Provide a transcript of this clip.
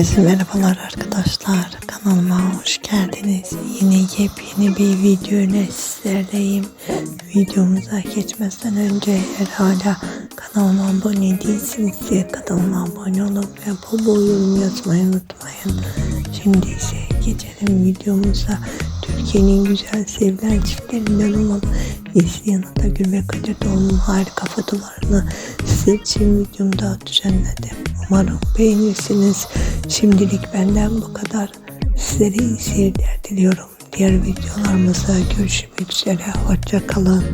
Herkese merhabalar arkadaşlar. Kanalıma hoş geldiniz. Yine yepyeni bir video ile sizlerleyim. Videomuza geçmeden önce eğer hala kanalıma abone değilseniz kanalıma abone olup ve bol bol yorum yazmayı unutmayın. Şimdi ise geçelim videomuza. Türkiye'nin güzel sevilen çiftlerinden olan Neslihan Atagül ve Kadir Doğan'ın harika fotoğraflarını sizler için videomda düzenledim. Umarım beğenirsiniz. Şimdilik benden bu kadar. Sizlere iyi seyirler diliyorum. Diğer videolarımızda görüşmek üzere. Hoşçakalın.